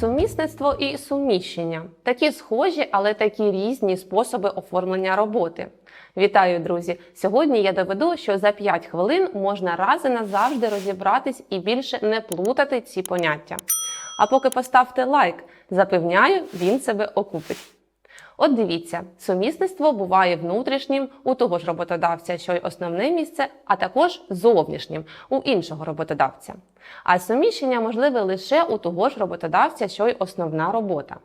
Сумісництво і суміщення такі схожі, але такі різні способи оформлення роботи. Вітаю, друзі! Сьогодні я доведу, що за 5 хвилин можна раз і назавжди розібратись і більше не плутати ці поняття. А поки поставте лайк, запевняю, він себе окупить. От дивіться, сумісництво буває внутрішнім у того ж роботодавця, що й основне місце, а також зовнішнім у іншого роботодавця. А суміщення можливе лише у того ж роботодавця, що й основна робота.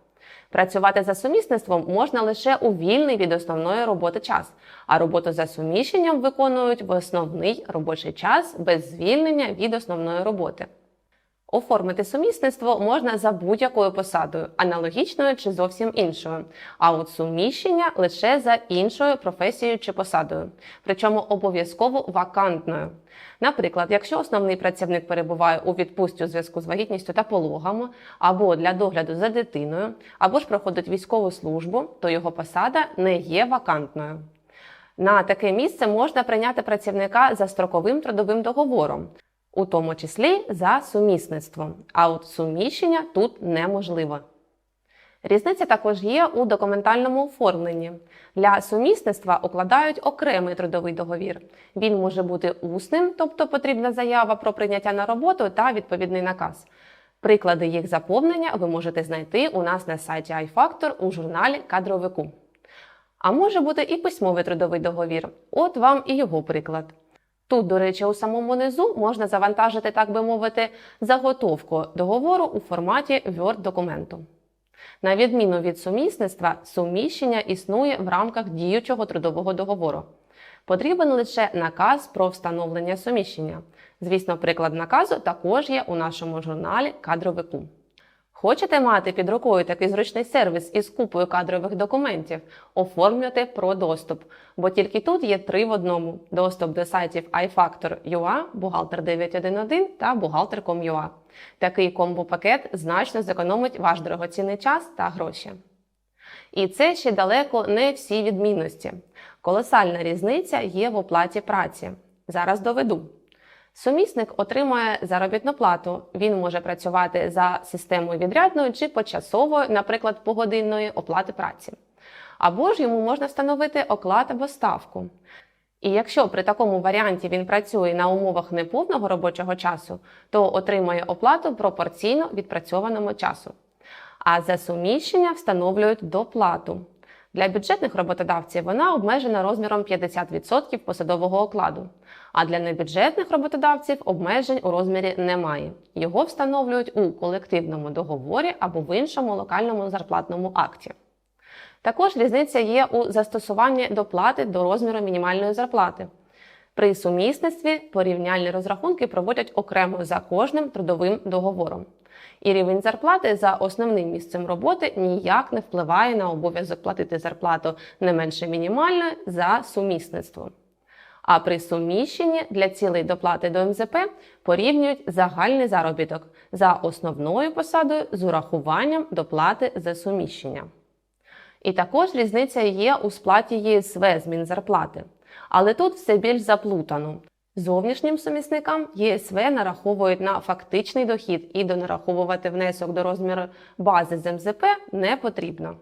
Працювати за сумісництвом можна лише у вільний від основної роботи час, а роботу за суміщенням виконують в основний робочий час без звільнення від основної роботи. Оформити сумісництво можна за будь-якою посадою, аналогічною чи зовсім іншою, а от суміщення лише за іншою професією чи посадою, причому обов'язково вакантною. Наприклад, якщо основний працівник перебуває у відпустці у зв'язку з вагітністю та пологами, або для догляду за дитиною, або ж проходить військову службу, то його посада не є вакантною. На таке місце можна прийняти працівника за строковим трудовим договором, у тому числі за сумісництвом, а от суміщення тут неможливо. Різниця також є у документальному оформленні. Для сумісництва укладають окремий трудовий договір. Він може бути усним, тобто потрібна заява про прийняття на роботу та відповідний наказ. Приклади їх заповнення ви можете знайти у нас на сайті iFactor у журналі Кадровику. А може бути і письмовий трудовий договір. От вам і його приклад. Тут, до речі, у самому низу можна завантажити, так би мовити, заготовку договору у форматі Word-документу. На відміну від сумісництва, суміщення існує в рамках діючого трудового договору. Потрібен лише наказ про встановлення суміщення. Звісно, приклад наказу також є у нашому журналі Кадровику. Хочете мати під рукою такий зручний сервіс із купою кадрових документів? Оформлюйте про доступ, бо тільки тут є три в одному: доступ до сайтів iFactor.ua, бухгалтер 911 та бухгалтер.com.ua. Такий комбо-пакет значно зекономить ваш дорогоцінний час та гроші. І це ще далеко не всі відмінності. Колосальна різниця є в оплаті праці. Зараз доведу. Сумісник отримує заробітну плату. Він може працювати за системою відрядної чи почасової, наприклад, погодинної оплати праці. Або ж йому можна встановити оклад або ставку. І якщо при такому варіанті він працює на умовах неповного робочого часу, то отримує оплату пропорційно відпрацьованому часу. А за суміщення встановлюють доплату. Для бюджетних роботодавців вона обмежена розміром 50% посадового окладу, а для небюджетних роботодавців обмежень у розмірі немає. Його встановлюють у колективному договорі або в іншому локальному зарплатному акті. Також різниця є у застосуванні доплати до розміру мінімальної зарплати. При сумісництві порівняльні розрахунки проводять окремо за кожним трудовим договором. І рівень зарплати за основним місцем роботи ніяк не впливає на обов'язок платити зарплату не менше мінімальної за сумісництво. А при суміщенні для цілей доплати до МЗП порівнюють загальний заробіток за основною посадою з урахуванням доплати за суміщення. І також різниця є у сплаті ЄСВ змін зарплати. Але тут все більш заплутано. Зовнішнім сумісникам ЄСВ нараховують на фактичний дохід і донараховувати внесок до розміру бази з МЗП не потрібно.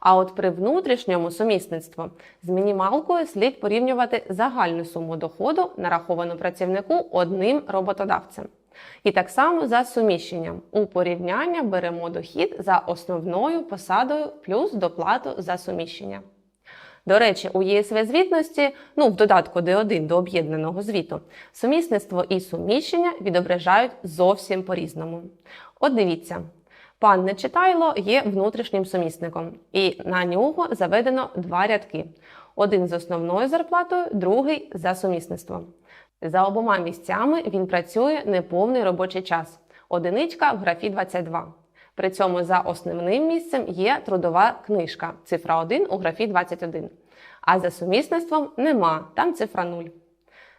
А от при внутрішньому сумісництві з мінімалкою слід порівнювати загальну суму доходу, нараховану працівнику одним роботодавцем. І так само за суміщенням. У порівняння беремо дохід за основною посадою плюс доплату за суміщення. До речі, у ЄСВ звітності, ну в додатку Д1 до об'єднаного звіту, сумісництво і суміщення відображають зовсім по-різному. От дивіться, пан Нечитайло є внутрішнім сумісником, і на нього заведено два рядки: один з основною зарплатою, другий за сумісництвом. За обома місцями він працює неповний робочий час. Одиничка в графі 22. При цьому за основним місцем є трудова книжка, цифра 1 у графі 21. А за сумісництвом нема, там цифра 0.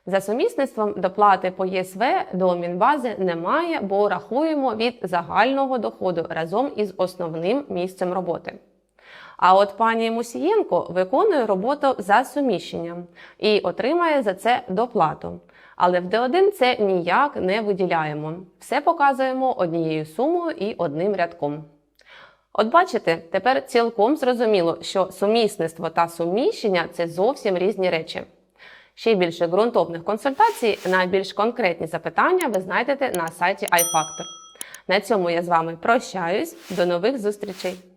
За сумісництвом доплати по ЄСВ до Мінбази немає, бо рахуємо від загального доходу разом із основним місцем роботи. А от пані Мусієнко виконує роботу за суміщенням і отримає за це доплату. Але в Д1 це ніяк не виділяємо. Все показуємо однією сумою і одним рядком. От бачите, тепер цілком зрозуміло, що сумісництво та суміщення це зовсім різні речі. Ще більше ґрунтовних консультацій на більш конкретні запитання ви знайдете на сайті iFactor. На цьому я з вами прощаюсь. До нових зустрічей!